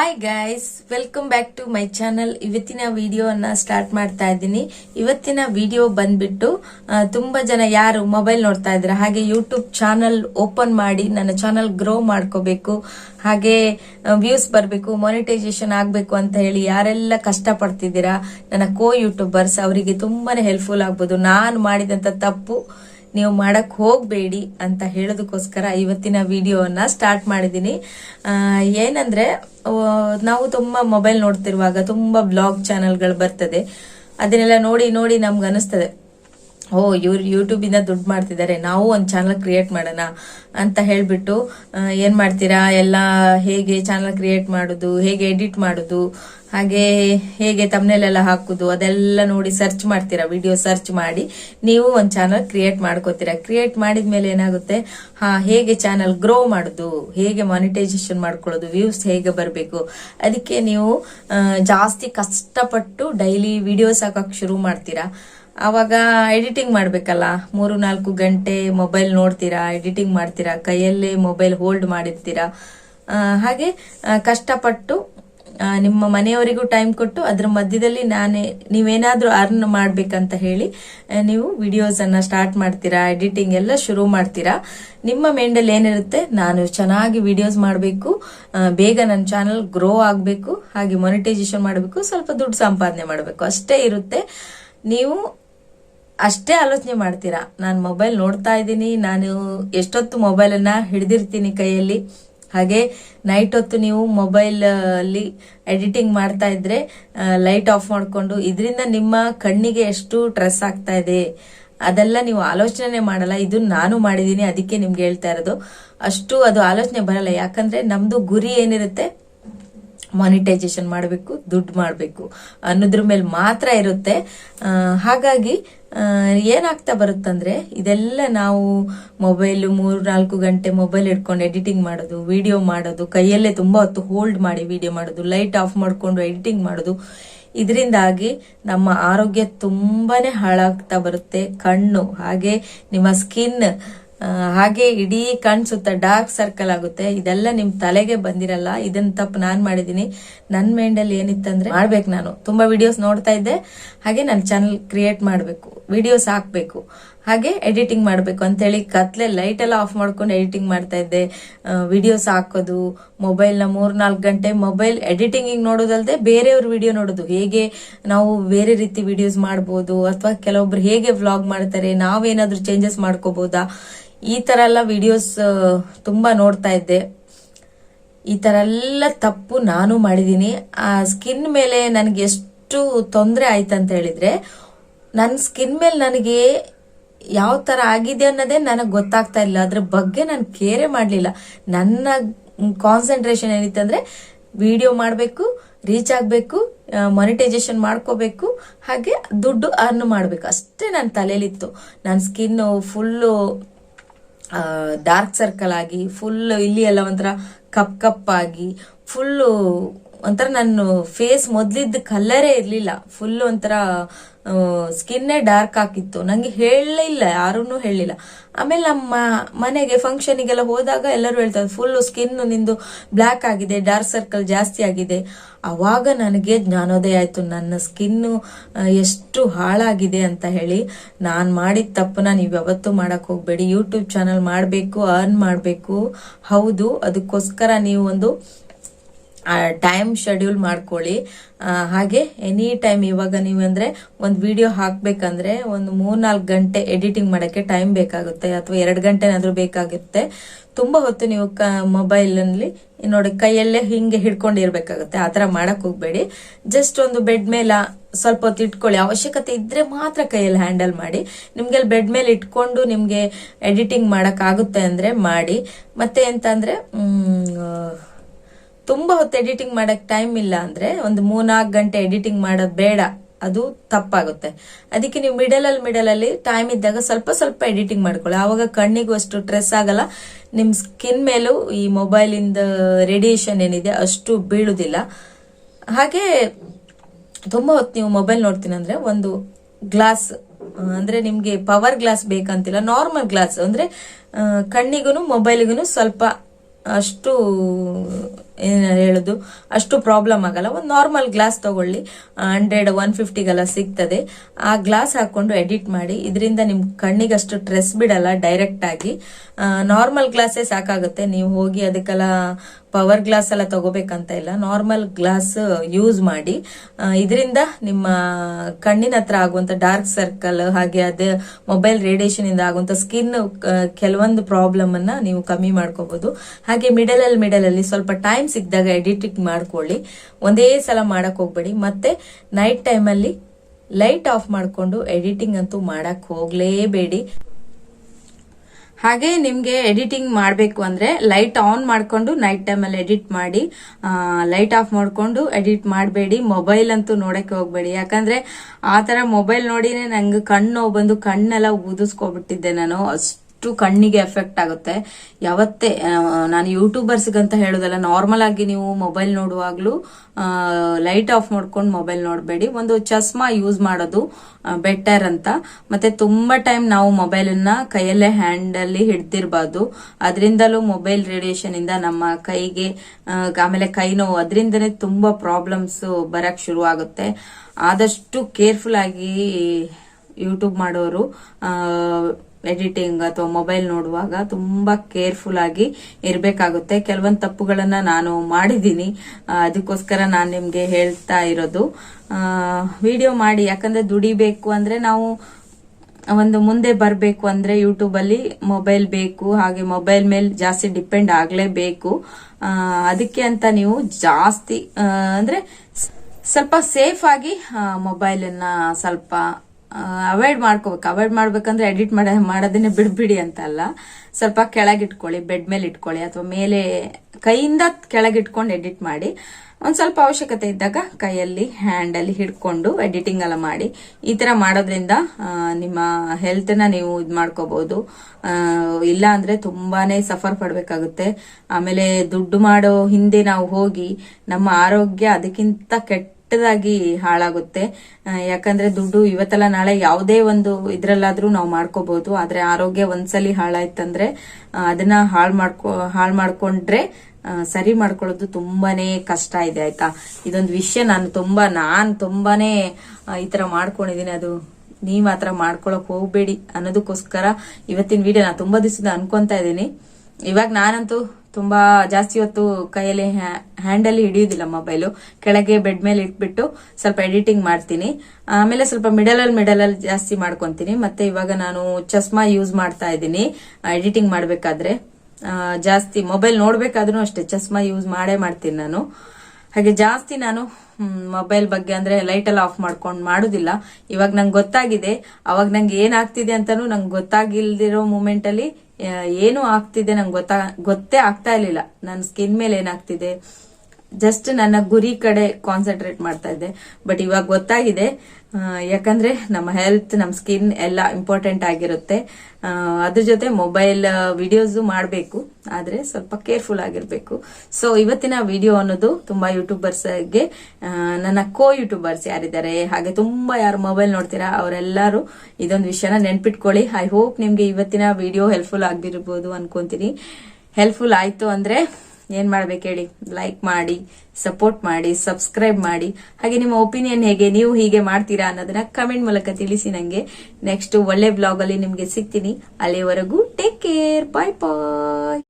Hi guys welcome back to my channel ಇವತ್ತಿನ ವಿಡಿಯೋನ start ಮಾಡ್ತಾ ಇದ್ದೀನಿ. ಇವತ್ತಿನ ವಿಡಿಯೋ ಬಂದ್ಬಿಟ್ಟು ತುಂಬಾ ಜನ ಯಾರು ಮೊಬೈಲ್ ನೋಡ್ತಾ ಇದ್ರ ಹಾಗೆ ಯೂಟ್ಯೂಬ್ ಚಾನಲ್ ಓಪನ್ ಮಾಡಿ ನನ್ನ ಚಾನಲ್ ಗ್ರೋ ಮಾಡ್ಕೋಬೇಕು, ಹಾಗೆ ವ್ಯೂಸ್ ಬರಬೇಕು ಮಾನಿಟೈಸೇಷನ್ ಆಗಬೇಕು ಅಂತ ಹೇಳಿ ಯಾರೆಲ್ಲ ಕಷ್ಟ ಪಡ್ತಿದ್ದೀರಾ ನನ್ನ ಕೋ ಯೂಟ್ಯೂಬರ್ಸ್ ಅವರಿಗೆ ತುಂಬಾನೇ ಹೆಲ್ಪ್ಫುಲ್ ಆಗ್ಬೋದು. ನಾನು ಮಾಡಿದಂತ ತಪ್ಪು ನೀವು ಮಾಡಕ್ ಹೋಗ್ಬೇಡಿ ಅಂತ ಹೇಳೋದಕ್ಕೋಸ್ಕರ ಇವತ್ತಿನ ವಿಡಿಯೋನ ಸ್ಟಾರ್ಟ್ ಮಾಡಿದ್ದೀನಿ. ಏನಂದ್ರೆ ನಾವು ತುಂಬಾ ಮೊಬೈಲ್ ನೋಡ್ತಿರುವಾಗ ತುಂಬಾ ಬ್ಲಾಗ್ ಚಾನೆಲ್ಗಳು ಬರ್ತದೆ. ಅದನ್ನೆಲ್ಲ ನೋಡಿ ನೋಡಿ ನಮ್ಗೆ ಅನಿಸ್ತದೆ ಓ, ಇವ್ರು ಯೂಟ್ಯೂಬ್ ಇಂದ ದುಡ್ಡು ಮಾಡ್ತಿದ್ದಾರೆ ನಾವು ಒಂದು ಚಾನಲ್ ಕ್ರಿಯೇಟ್ ಮಾಡೋಣ ಅಂತ ಹೇಳಿಬಿಟ್ಟು ಏನು ಮಾಡ್ತೀರಾ? ಎಲ್ಲ ಹೇಗೆ ಚಾನಲ್ ಕ್ರಿಯೇಟ್ ಮಾಡೋದು, ಹೇಗೆ ಎಡಿಟ್ ಮಾಡೋದು, ಹಾಗೆ ಹೇಗೆ ತಮ್ಮನೆಲ್ಲ ಹಾಕುದು, ಅದೆಲ್ಲ ನೋಡಿ ಸರ್ಚ್ ಮಾಡ್ತೀರಾ? ವಿಡಿಯೋ ಸರ್ಚ್ ಮಾಡಿ, ನೀವು ಒಂದು ಚಾನಲ್ ಕ್ರಿಯೇಟ್ ಮಾಡ್ಕೋತೀರಾ? ಕ್ರಿಯೇಟ್ ಮಾಡಿದ್ಮೇಲೆ ಏನಾಗುತ್ತೆ? ಹಾ, ಹೇಗೆ ಚಾನಲ್ ಗ್ರೋ ಮಾಡೋದು, ಹೇಗೆ ಮಾನಿಟೈಸೇಷನ್ ಮಾಡ್ಕೊಳ್ಳೋದು ವ್ಯೂಸ್ ಹೇಗೆ ಬರಬೇಕು? ಅದಕ್ಕೆ ನೀವು ಜಾಸ್ತಿ ಕಷ್ಟಪಟ್ಟು ಡೈಲಿ ವಿಡಿಯೋಸ್ ಹಾಕಕ್ ಶುರು ಮಾಡ್ತೀರಾ? ಆವಾಗ ಎಡಿಟಿಂಗ್ ಮಾಡ್ಬೇಕಲ್ಲ? ಮೂರು, ನಾಲ್ಕು ಗಂಟೆ ಮೊಬೈಲ್ ನೋಡ್ತೀರಾ ಎಡಿಟಿಂಗ್ ಮಾಡ್ತೀರಾ, ಕೈಯಲ್ಲೇ ಮೊಬೈಲ್ ಹೋಲ್ಡ್ ಮಾಡಿರ್ತೀರಾ? ಹಾಗೆ ಕಷ್ಟಪಟ್ಟು ನಿಮ್ಮ ಮನೆಯವರಿಗೂ ಟೈಮ್ ಕೊಟ್ಟು ಅದ್ರ ಮಧ್ಯದಲ್ಲಿ ನಾನೇ, ನೀವೇನಾದರೂ ಅರ್ನ್ ಮಾಡ್ಬೇಕಂತ ಹೇಳಿ ನೀವು ವಿಡಿಯೋಸ್ ಅನ್ನ ಸ್ಟಾರ್ಟ್ ಮಾಡ್ತೀರಾ ಎಡಿಟಿಂಗ್ ಎಲ್ಲ ಶುರು ಮಾಡ್ತೀರಾ? ನಿಮ್ಮ ಮೈಂಡಲ್ಲಿ ಏನಿರುತ್ತೆ? ನಾನು ಚೆನ್ನಾಗಿ ವಿಡಿಯೋಸ್ ಮಾಡಬೇಕು ಬೇಗ ನನ್ನ ಚಾನಲ್ ಗ್ರೋ ಆಗಬೇಕು, ಹಾಗೆ ಮೊನಿಟೈಸೇಷನ್ ಮಾಡಬೇಕು, ಸ್ವಲ್ಪ ದುಡ್ಡು ಸಂಪಾದನೆ ಮಾಡಬೇಕು. ಅಷ್ಟೇ ಇರುತ್ತೆ. ನೀವು ಅಷ್ಟೇ ಆಲೋಚನೆ ಮಾಡ್ತೀರಾ? ನಾನು ಮೊಬೈಲ್ ನೋಡ್ತಾ ಇದ್ದೀನಿ, ನಾನು ಎಷ್ಟೊತ್ತು ಮೊಬೈಲ್ ಅನ್ನ ಹಿಡಿದಿರ್ತೀನಿ ಕೈಯಲ್ಲಿ. ಹಾಗೆ ನೈಟ್ ಹೊತ್ತು ನೀವು ಮೊಬೈಲ್ ಅಲ್ಲಿ ಎಡಿಟಿಂಗ್ ಮಾಡ್ತಾ ಇದ್ರೆ ಲೈಟ್ ಆಫ್ ಮಾಡಿಕೊಂಡು, ಇದರಿಂದ ನಿಮ್ಮ ಕಣ್ಣಿಗೆ ಎಷ್ಟು ಸ್ಟ್ರೆಸ್ ಆಗ್ತಾ ಇದೆ, ಅದೆಲ್ಲ ನೀವು ಆಲೋಚನೆ ಮಾಡಲ್ಲ. ಇದು ನಾನು ಮಾಡಿದ್ದೀನಿ, ಅದಕ್ಕೆ ನಿಮ್ಗೆ ಹೇಳ್ತಾ ಇರೋದು. ಅಷ್ಟು ಅದು ಆಲೋಚನೆ ಬರಲ್ಲ. ಯಾಕಂದ್ರೆ ನಮ್ದು ಗುರಿ ಏನಿರುತ್ತೆ? ಮಾನಿಟೈಸೇಷನ್ ಮಾಡಬೇಕು, ದುಡ್ಡು ಮಾಡಬೇಕು ಅನ್ನೋದ್ರ ಮೇಲೆ ಮಾತ್ರ ಇರುತ್ತೆ. ಹಾಗಾಗಿ ಏನಾಗ್ತಾ ಬರುತ್ತಂದ್ರೆ ಇದೆಲ್ಲ ನಾವು ಮೊಬೈಲ್ ಮೂರು ನಾಲ್ಕು ಗಂಟೆ ಮೊಬೈಲ್ ಇಟ್ಕೊಂಡು ಎಡಿಟಿಂಗ್ ಮಾಡೋದು, ವಿಡಿಯೋ ಮಾಡೋದು, ಕೈಯಲ್ಲೇ ತುಂಬಾ ಹೊತ್ತು ಹೋಲ್ಡ್ ಮಾಡಿ ವಿಡಿಯೋ ಮಾಡೋದು, ಲೈಟ್ ಆಫ್ ಮಾಡಿಕೊಂಡು ಎಡಿಟಿಂಗ್ ಮಾಡೋದು. ಇದರಿಂದಾಗಿ ನಮ್ಮ ಆರೋಗ್ಯ ತುಂಬಾನೇ ಹಾಳಾಗ್ತಾ ಬರುತ್ತೆ, ಕಣ್ಣು, ಹಾಗೆ ನಿಮ್ಮ ಸ್ಕಿನ್ ಹಾಗೆ ಇಡೀ ಕಣ್ ಸುತ್ತ ಡಾರ್ಕ್ ಸರ್ಕಲ್ ಆಗುತ್ತೆ. ಇದೆಲ್ಲ ನಿಮ್ ತಲೆಗೆ ಬಂದಿರಲ್ಲ, ಇದನ್ ತಪ್ಪು ನಾನ್ ಮಾಡಿದೀನಿ. ನನ್ ಮೈಂಡಲ್ಲಿ ಏನಿತ್ತಂದ್ರೆ ಮಾಡ್ಬೇಕು ನಾನು. ತುಂಬಾ ವಿಡಿಯೋಸ್ ನೋಡ್ತಾ ಇದ್ದೆ. ಹಾಗೆ ನನ್ನ ಚಾನಲ್ ಕ್ರಿಯೇಟ್ ಮಾಡ್ಬೇಕು. ವಿಡಿಯೋಸ್ ಹಾಕ್ಬೇಕು. ಹಾಗೆ ಎಡಿಟಿಂಗ್ ಮಾಡ್ಬೇಕು ಅಂತೇಳಿ ಕತ್ಲೆ ಲೈಟ್ ಎಲ್ಲ ಆಫ್ ಮಾಡ್ಕೊಂಡು ಎಡಿಟಿಂಗ್ ಮಾಡ್ತಾ ಇದ್ದೆ. ವಿಡಿಯೋಸ್ ಹಾಕೋದು ಮೊಬೈಲ್ನ ಮೂರ್ ನಾಲ್ಕು ಗಂಟೆ ಮೊಬೈಲ್ ಎಡಿಟಿಂಗ್ ನೋಡೋದಲ್ದೆ ಬೇರೆಯವ್ರ ವಿಡಿಯೋ ನೋಡೋದು. ಹೇಗೆ ನಾವು ಬೇರೆ ರೀತಿ ವಿಡಿಯೋಸ್ ಮಾಡ್ಬೋದು, ಅಥವಾ ಕೆಲವೊಬ್ರು ಹೇಗೆ ವ್ಲಾಗ್ ಮಾಡ್ತಾರೆ, ನಾವೇನಾದ್ರೂ ಚೇಂಜಸ್ ಮಾಡ್ಕೋಬಹುದಾ ಈ ತರ ಎಲ್ಲ ವಿಡಿಯೋಸ್ ತುಂಬಾ ನೋಡ್ತಾ ಇದ್ದೆ. ಈ ತರ ಎಲ್ಲ ತಪ್ಪು ನಾನು ಮಾಡಿದ್ದೀನಿ ಆ ಸ್ಕಿನ್ ಮೇಲೆ ನನಗೆ ಎಷ್ಟು ತೊಂದರೆ ಆಯ್ತಂತ ಹೇಳಿದ್ರೆ ನನ್ನ ಸ್ಕಿನ್ ಮೇಲೆ ನನಗೆ ಯಾವ ತರ ಆಗಿದೆ ಅನ್ನೋದೇ ನನಗೆ ಗೊತ್ತಾಗ್ತಾ ಇಲ್ಲ. ಅದ್ರ ಬಗ್ಗೆ ನಾನು ಕೇರೆ ಮಾಡಲಿಲ್ಲ. ನನ್ನ ಕಾನ್ಸಂಟ್ರೇಷನ್ ಏನಿತ್ತಂದ್ರೆ ವಿಡಿಯೋ ಮಾಡಬೇಕು ರೀಚ್ ಆಗಬೇಕು ಮಾನಿಟೈಸೇಷನ್ ಮಾಡ್ಕೋಬೇಕು, ಹಾಗೆ ದುಡ್ಡು ಅರ್ನ್ ಮಾಡಬೇಕು. ಅಷ್ಟೇ ನನ್ನ ತಲೆಯಲ್ಲಿತ್ತು. ನನ್ನ ಸ್ಕಿನ್ ಫುಲ್ಲು ಡಾರ್ಕ್ ಸರ್ಕಲ್ ಆಗಿ ಫುಲ್ ಇಲ್ಲಿ ಎಲ್ಲ ಒಂಥರ ಕಪ್ ಕಪ್ಪಾಗಿ ಫುಲ್ಲು ಒಂಥರ ನನ್ನ ಫೇಸ್ ಮೊದ್ಲಿದ್ದ ಕಲ್ಲರೇ ಇರಲಿಲ್ಲ. ಫುಲ್ ಒಂಥರ ಸ್ಕಿನ್ನೇ ಡಾರ್ಕ್ ಆಗಿತ್ತು. ನಂಗೆ ಹೇಳಲಿಲ್ಲ ಯಾರೂ ಹೇಳಿಲ್ಲ. ಆಮೇಲೆ ನಮ್ಮ ಮನೆಗೆ ಫಂಕ್ಷನಿಗೆಲ್ಲ ಹೋದಾಗ ಎಲ್ಲರೂ ಹೇಳ್ತಾರೆ ಫುಲ್ ಸ್ಕಿನ್ ನಿಂದು ಬ್ಲ್ಯಾಕ್ ಆಗಿದೆ ಡಾರ್ಕ್ ಸರ್ಕಲ್ ಜಾಸ್ತಿ ಆಗಿದೆ. ಅವಾಗ ನನಗೆ ಜ್ಞಾನೋದಯ ಆಯ್ತು. ನನ್ನ ಸ್ಕಿನ್ನು ಎಷ್ಟು ಹಾಳಾಗಿದೆ ಅಂತ ಹೇಳಿ, ನಾನು ಮಾಡಿದ ತಪ್ಪನ್ನ ನೀವು ಯಾವತ್ತೂ ಮಾಡಕ್ ಹೋಗಬೇಡಿ. ಯೂಟ್ಯೂಬ್ ಚಾನಲ್ ಮಾಡಬೇಕು ಅರ್ನ್ ಮಾಡಬೇಕು. ಹೌದು, ಅದಕ್ಕೋಸ್ಕರ ನೀವು ಒಂದು ಟೈಮ್ ಶೆಡ್ಯೂಲ್ ಮಾಡ್ಕೊಳ್ಳಿ. ಹಾಗೆ ಎನಿ ಟೈಮ್ ಇವಾಗ ನೀವು ಅಂದ್ರೆ ಒಂದು ವಿಡಿಯೋ ಹಾಕ್ಬೇಕಂದ್ರೆ ಒಂದು ಮೂರ್ನಾಲ್ಕು ಗಂಟೆ ಎಡಿಟಿಂಗ್ ಮಾಡಕ್ಕೆ ಟೈಮ್ ಬೇಕಾಗುತ್ತೆ ಅಥವಾ ಎರಡು ಗಂಟೆನಾದರೂ ಬೇಕಾಗುತ್ತೆ. ತುಂಬಾ ಹೊತ್ತು ನೀವು ಕ ಮೊಬೈಲಲ್ಲಿ ನೋಡಿ ಕೈಯಲ್ಲೇ ಹಿಂಗೆ ಹಿಡ್ಕೊಂಡಿರ್ಬೇಕಾಗುತ್ತೆ. ಆತರ ಮಾಡಕ್ ಹೋಗ್ಬೇಡಿ. ಜಸ್ಟ್ ಒಂದು ಬೆಡ್ ಮೇಲೆ ಸ್ವಲ್ಪ ಹೊತ್ತು ಇಟ್ಕೊಳ್ಳಿ. ಅವಶ್ಯಕತೆ ಇದ್ರೆ ಮಾತ್ರ ಕೈಯಲ್ಲಿ ಹ್ಯಾಂಡಲ್ ಮಾಡಿ. ನಿಮ್ಗೆ ಬೆಡ್ ಮೇಲೆ ಇಟ್ಕೊಂಡು ನಿಮ್ಗೆ ಎಡಿಟಿಂಗ್ ಮಾಡಕ್ ಆಗುತ್ತೆ ಅಂದ್ರೆ ಮಾಡಿ. ಮತ್ತೆ ಎಂತ ಅಂದ್ರೆ ಮ್, ತುಂಬಾ ಹೊತ್ತು ಎಡಿಟಿಂಗ್ ಮಾಡಕ್ ಟೈಮ್ ಇಲ್ಲ ಅಂದ್ರೆ ಒಂದು ಮೂರ್ನಾಲ್ಕು ಗಂಟೆ ಎಡಿಟಿಂಗ್ ಮಾಡೋದು ಬೇಡ. ಅದು ತಪ್ಪಾಗುತ್ತೆ. ಅದಕ್ಕೆ ನೀವು ಮಿಡಲ್ ಅಲ್ಲಿ ಮಿಡಲ್ ಅಲ್ಲಿ ಟೈಮ್ ಇದ್ದಾಗ ಸ್ವಲ್ಪ ಸ್ವಲ್ಪ ಎಡಿಟಿಂಗ್ ಮಾಡ್ಕೊಳ್ಳಿ. ಆವಾಗ ಕಣ್ಣಿಗೂ ಅಷ್ಟು ಸ್ಟ್ರೆಸ್ ಆಗಲ್ಲ. ನಿಮ್ ಸ್ಕಿನ್ ಮೇಲೂ ಈ ಮೊಬೈಲ್ ಇಂದ ರೇಡಿಯೇಷನ್ ಏನಿದೆ ಅಷ್ಟು ಬೀಳುದಿಲ್ಲ. ಹಾಗೆ ತುಂಬಾ ಹೊತ್ತು ನೀವು ಮೊಬೈಲ್ ನೋಡ್ತೀನಿ ಅಂದ್ರೆ ಒಂದು ಗ್ಲಾಸ್ ಅಂದ್ರೆ ನಿಮ್ಗೆ ಪವರ್ ಗ್ಲಾಸ್ ಬೇಕಂತಿಲ್ಲ. ನಾರ್ಮಲ್ ಗ್ಲಾಸ್ ಅಂದ್ರೆ ಕಣ್ಣಿಗೂ ಮೊಬೈಲ್ಗೂ ಸ್ವಲ್ಪ ಅಷ್ಟು ಏನು ಹೇಳೋದು, ಅಷ್ಟು ಪ್ರಾಬ್ಲಮ್ ಆಗಲ್ಲ. ಒಂದು ನಾರ್ಮಲ್ ಗ್ಲಾಸ್ ತಗೊಳ್ಳಿ. ಹಂಡ್ರೆಡ್ ಒನ್ ಫಿಫ್ಟಿಗೆಲ್ಲ ಸಿಗ್ತದೆ. ಆ ಗ್ಲಾಸ್ ಹಾಕೊಂಡು ಎಡಿಟ್ ಮಾಡಿ, ಇದರಿಂದ ನಿಮ್ ಕಣ್ಣಿಗೆ ಅಷ್ಟು ಸ್ಟ್ರೆಸ್ ಬಿಡಲ್ಲ ಡೈರೆಕ್ಟ್ ಆಗಿ. ನಾರ್ಮಲ್ ಗ್ಲಾಸೇ ಸಾಕಾಗುತ್ತೆ. ನೀವು ಹೋಗಿ ಅದಕ್ಕೆಲ್ಲ ಪವರ್ ಗ್ಲಾಸ್ ಎಲ್ಲ ತಗೋಬೇಕಂತ ಇಲ್ಲ. ನಾರ್ಮಲ್ ಗ್ಲಾಸ್ ಯೂಸ್ ಮಾಡಿ. ಇದರಿಂದ ನಿಮ್ಮ ಕಣ್ಣಿನ ಹತ್ರ ಆಗುವಂತ ಡಾರ್ಕ್ ಸರ್ಕಲ್ ಹಾಗೆ ಅದೇ ಮೊಬೈಲ್ ರೇಡಿಯೇಷನ್ ಇಂದ ಆಗುವಂತ ಸ್ಕಿನ್ ಕೆಲವೊಂದು ಪ್ರಾಬ್ಲಮ್ ಅನ್ನ ನೀವು ಕಮ್ಮಿ ಮಾಡ್ಕೋಬಹುದು ಹಾಗೆ ಮಿಡಲ್ ಅಲ್ಲಿ ಮಿಡಲ್ ಅಲ್ಲಿ ಸ್ವಲ್ಪ ಟೈಮ್ ಸಿಕ್ಕಿದಾಗ ಎಡಿಟಿಂಗ್ ಮಾಡ್ಕೊಳ್ಳಿ. ಒಂದೇ ಸಲ ಮಾಡಕ್ ಹೋಗ್ಬೇಡಿ. ಮತ್ತೆ ನೈಟ್ ಟೈಮ್ ಅಲ್ಲಿ ಲೈಟ್ ಆಫ್ ಮಾಡಿಕೊಂಡು ಎಡಿಟಿಂಗ್ ಅಂತೂ ಮಾಡಕ್ ಹೋಗ್ಲೇಬೇಡಿ. ಹಾಗೆ ನಿಮ್ಗೆ ಎಡಿಟಿಂಗ್ ಮಾಡಬೇಕು ಅಂದ್ರೆ ಲೈಟ್ ಆನ್ ಮಾಡ್ಕೊಂಡು ನೈಟ್ ಟೈಮಲ್ಲಿ ಎಡಿಟ್ ಮಾಡಿ ಲೈಟ್ ಆಫ್ ಮಾಡ್ಕೊಂಡು ಎಡಿಟ್ ಮಾಡಬೇಡಿ. ಮೊಬೈಲ್ ಅಂತೂ ನೋಡಕ್ಕೆ ಹೋಗ್ಬೇಡಿ. ಯಾಕಂದ್ರೆ ಆ ಥರ ಮೊಬೈಲ್ ನೋಡಿನೇ ನಂಗೆ ಕಣ್ಣು ಬಂದು ಕಣ್ಣೆಲ್ಲ ಊದಿಸ್ಕೊಬಿಟ್ಟಿದ್ದೆ ನಾನು. ಅಷ್ಟು ಕಣ್ಣಿಗೆ ಎಫೆಕ್ಟ್ ಆಗುತ್ತೆ. ಯಾವತ್ತೇ ನಾನು ಯೂಟ್ಯೂಬರ್ಸ್ಗಂತ ಹೇಳೋದಲ್ಲ, ನಾರ್ಮಲ್ ಆಗಿ ನೀವು ಮೊಬೈಲ್ ನೋಡುವಾಗಲೂ ಲೈಟ್ ಆಫ್ ಮಾಡ್ಕೊಂಡು ಮೊಬೈಲ್ ನೋಡಬೇಡಿ. ಒಂದು ಚಸ್ಮಾ ಯೂಸ್ ಮಾಡೋದು ಬೆಟರ್ ಅಂತ. ಮತ್ತೆ ತುಂಬಾ ಟೈಮ್ ನಾವು ಮೊಬೈಲ್ ಅನ್ನ ಕೈಯಲ್ಲೇ ಹ್ಯಾಂಡಲ್ಲಿ ಹಿಡ್ದಿರ್ಬಾರ್ದು ಅದರಿಂದಲೂ ಮೊಬೈಲ್ ರೇಡಿಯೇಷನ್ ಇಂದ ನಮ್ಮ ಕೈಗೆ ಆಮೇಲೆ ಕೈ ನೋವು, ಅದರಿಂದನೇ ತುಂಬಾ ಪ್ರಾಬ್ಲಮ್ಸ್ ಬರಕ್ ಶುರು ಆಗುತ್ತೆ. ಆದಷ್ಟು ಕೇರ್ಫುಲ್ ಆಗಿ ಯೂಟ್ಯೂಬ್ ಮಾಡೋರು ಎಡಿಟಿಂಗ್ ಅಥವಾ ಮೊಬೈಲ್ ನೋಡುವಾಗ ತುಂಬಾ ಕೇರ್ಫುಲ್ ಆಗಿ ಇರಬೇಕಾಗುತ್ತೆ. ಕೆಲವೊಂದು ತಪ್ಪುಗಳನ್ನ ನಾನು ಮಾಡಿದ್ದೀನಿ. ಅದಕ್ಕೋಸ್ಕರ ನಾನು ನಿಮ್ಗೆ ಹೇಳ್ತಾ ಇರೋದು. ವಿಡಿಯೋ ಮಾಡಿ, ಯಾಕಂದ್ರೆ ದುಡಿಬೇಕು ಅಂದ್ರೆ ನಾವು ಒಂದು ಮುಂದೆ ಬರಬೇಕು ಅಂದ್ರೆ ಯೂಟ್ಯೂಬ್ ಅಲ್ಲಿ ಮೊಬೈಲ್ ಬೇಕು, ಹಾಗೆ ಮೊಬೈಲ್ ಮೇಲೆ ಜಾಸ್ತಿ ಡಿಪೆಂಡ್ ಆಗ್ಲೇಬೇಕು. ಅದಕ್ಕೆ ಅಂತ ನೀವು ಜಾಸ್ತಿ ಅಂದ್ರೆ ಸ್ವಲ್ಪ ಸೇಫ್ ಆಗಿ ಮೊಬೈಲ್ ಅನ್ನ ಸ್ವಲ್ಪ ಅವಾಯ್ಡ್ ಮಾಡ್ಕೋಬೇಕು. ಅವಾಯ್ಡ್ ಮಾಡ್ಬೇಕಂದ್ರೆ ಎಡಿಟ್ ಮಾಡ, ಮಾಡೋದನ್ನೇ ಬಿಡ್ಬಿಡಿ ಅಂತ ಅಲ್ಲ. ಸ್ವಲ್ಪ ಕೆಳಗಿಟ್ಕೊಳ್ಳಿ ಬೆಡ್ ಮೇಲೆ ಇಟ್ಕೊಳ್ಳಿ, ಅಥವಾ ಮೇಲೆ ಕೈಯಿಂದ ಕೆಳಗಿಟ್ಕೊಂಡು ಎಡಿಟ್ ಮಾಡಿ. ಒಂದು ಸ್ವಲ್ಪ ಅವಶ್ಯಕತೆ ಇದ್ದಾಗ ಕೈಯಲ್ಲಿ ಹ್ಯಾಂಡಲ್ಲಿ ಹಿಡ್ಕೊಂಡು ಎಡಿಟಿಂಗ್ ಎಲ್ಲ ಮಾಡಿ. ಈ ತರ ಮಾಡೋದ್ರಿಂದ ನಿಮ್ಮ ಹೆಲ್ತ್ನ ನೀವು ಇದು ಮಾಡ್ಕೋಬಹುದು ಇಲ್ಲ ಅಂದ್ರೆ ತುಂಬಾನೇ ಸಫರ್ ಪಡಬೇಕಾಗುತ್ತೆ. ಆಮೇಲೆ ದುಡ್ಡು ಮಾಡೋ ಹಿಂದೆ ನಾವು ಹೋಗಿ ನಮ್ಮ ಆರೋಗ್ಯ ಅದಕ್ಕಿಂತ ಕೆಟ್ಟದಾಗಿ ಹಾಳಾಗುತ್ತೆ. ಯಾಕಂದ್ರೆ ದುಡ್ಡು ಇವತ್ತಲ್ಲ, ನಾಳೆ ಯಾವುದೇ ಒಂದು ಇದ್ರಲ್ಲಾದ್ರೂ ನಾವು ಮಾಡ್ಕೋಬಹುದು ಆದ್ರೆ ಆರೋಗ್ಯ ಒಂದ್ಸಲಿ ಹಾಳಾಯ್ತಂದ್ರೆ ಅದನ್ನ ಹಾಳ್ ಮಾಡ್ಕೊ, ಹಾಳು ಮಾಡ್ಕೊಂಡ್ರೆ ಸರಿ ಮಾಡ್ಕೊಳ್ಳೋದು ತುಂಬಾನೇ ಕಷ್ಟ ಇದೆ, ಆಯ್ತಾ? ಇದೊಂದು ವಿಷಯ ನಾನು ತುಂಬಾ, ನಾನ್ ತುಂಬಾನೇ ಈ ತರ ಮಾಡ್ಕೊಂಡಿದೀನಿ ಅದು ನೀವ್ ಮಾತ್ರ ಮಾಡ್ಕೊಳಕ್ ಹೋಗ್ಬೇಡಿ ಅನ್ನೋದಕ್ಕೋಸ್ಕರ ಇವತ್ತಿನ ವಿಡಿಯೋ ನಾ ತುಂಬಾ ದಿವಸದ ಅನ್ಕೊಂತ ಇದ್ದೀನಿ. ಇವಾಗ ನಾನಂತೂ ತುಂಬಾ ಜಾಸ್ತಿ ಹೊತ್ತು ಕೈಯಲ್ಲಿ ಹ್ಯಾಂಡಲ್ಲಿ ಹಿಡಿಯೋದಿಲ್ಲ ಮೊಬೈಲು ಕೆಳಗೆ ಬೆಡ್ ಮೇಲೆ ಇಟ್ಬಿಟ್ಟು ಸ್ವಲ್ಪ ಎಡಿಟಿಂಗ್ ಮಾಡ್ತೀನಿ. ಆಮೇಲೆ ಸ್ವಲ್ಪ ಮಿಡಲ್ ಅಲ್ಲಿ ಮಿಡಲ್ ಅಲ್ಲಿ ಜಾಸ್ತಿ ಮಾಡ್ಕೊಂತೀನಿ. ಮತ್ತೆ ಇವಾಗ ನಾನು ಚಸ್ಮಾ ಯೂಸ್ ಮಾಡ್ತಾ ಇದ್ದೀನಿ. ಎಡಿಟಿಂಗ್ ಮಾಡ್ಬೇಕಾದ್ರೆ. ಜಾಸ್ತಿ ಮೊಬೈಲ್ ನೋಡ್ಬೇಕಾದ್ರೂ ಅಷ್ಟೇ ಚಸ್ಮಾ ಯೂಸ್ ಮಾಡೇ ಮಾಡ್ತೀನಿ ನಾನು. ಹಾಗೆ ಜಾಸ್ತಿ ನಾನು ಮೊಬೈಲ್ ಬಗ್ಗೆ ಅಂದ್ರೆ ಲೈಟ್ ಎಲ್ಲ ಆಫ್ ಮಾಡ್ಕೊಂಡು ಮಾಡುದಿಲ್ಲ. ಇವಾಗ ನಂಗೆ ಗೊತ್ತಾಗಿದೆ. ಅವಾಗ ನಂಗೆ ಏನಾಗ್ತಿದೆ ಅಂತಾನು ನಂಗೆ ಗೊತ್ತಾಗಿಲ್ದಿರೋ ಮೂಮೆಂಟ್ ಅಲ್ಲಿ ಆ, ಏನು ಆಗ್ತಿದೆ ನಂಗೆ ಗೊತ್ತಾ ಗೊತ್ತೇ ಆಗ್ತಾ ಇರ್ಲಿಲ್ಲ. ನನ್ನ ಸ್ಕಿನ್ ಮೇಲೆ ಏನಾಗ್ತಿದೆ? ಜಸ್ಟ್ ನನ್ನ ಗುರಿ ಕಡೆ ಕಾನ್ಸಂಟ್ರೇಟ್ ಮಾಡ್ತಾ ಇದ್ದೆ. ಬಟ್ ಇವಾಗ ಗೊತ್ತಾಗಿದೆ ಯಾಕಂದ್ರೆ ನಮ್ಮ ಹೆಲ್ತ್ ನಮ್ಮ ಸ್ಕಿನ್ ಎಲ್ಲ ಇಂಪಾರ್ಟೆಂಟ್ ಆಗಿರುತ್ತೆ. ಅದ್ರ ಜೊತೆ ಮೊಬೈಲ್ ವಿಡಿಯೋಸ್ ಮಾಡಬೇಕು. ಆದ್ರೆ ಸ್ವಲ್ಪ ಕೇರ್ಫುಲ್ ಆಗಿರ್ಬೇಕು. ಸೊ ಇವತ್ತಿನ ವಿಡಿಯೋ ಅನ್ನೋದು ತುಂಬಾ ಯೂಟ್ಯೂಬರ್ಸ್ಗೆ ನನ್ನ ಕೋ ಯೂಟ್ಯೂಬರ್ಸ್ ಯಾರಿದ್ದಾರೆ, ಹಾಗೆ ತುಂಬಾ ಯಾರು ಮೊಬೈಲ್ ನೋಡ್ತೀರಾ, ಅವರೆಲ್ಲರೂ ಇದೊಂದು ವಿಷಯನ ನೆನ್ಪಿಟ್ಕೊಳ್ಳಿ. ಐ ಹೋಪ್ ನಿಮ್ಗೆ ಇವತ್ತಿನ ವಿಡಿಯೋ ಹೆಲ್ಪ್ಫುಲ್ ಆಗಿರ್ಬೋದು ಅನ್ಕೊಂತೀನಿ. ಹೆಲ್ಪ್ಫುಲ್ ಆಯ್ತು ಅಂದ್ರೆ ಏನ್ ಮಾಡ್ಬೇಕು ಹೇಳಿ? ಲೈಕ್ ಮಾಡಿ ಸಪೋರ್ಟ್ ಮಾಡಿ ಸಬ್ಸ್ಕ್ರೈಬ್ ಮಾಡಿ. ಹಾಗೆ ನಿಮ್ಮ ಒಪಿನಿಯನ್ ಹೇಗೆ, ನೀವು ಹೀಗೆ ಮಾಡ್ತೀರಾ ಅನ್ನೋದನ್ನ ಕಮೆಂಟ್ ಮೂಲಕ ತಿಳಿಸಿ ನಂಗೆ. ನೆಕ್ಸ್ಟ್ ಒಳ್ಳೆ ಬ್ಲಾಗ್ ಅಲ್ಲಿ ನಿಮ್ಗೆ ಸಿಗ್ತೀನಿ. ಅಲ್ಲಿವರೆಗೂ ಟೇಕ್ ಕೇರ್ ಬಾಯ್ ಬಾಯ್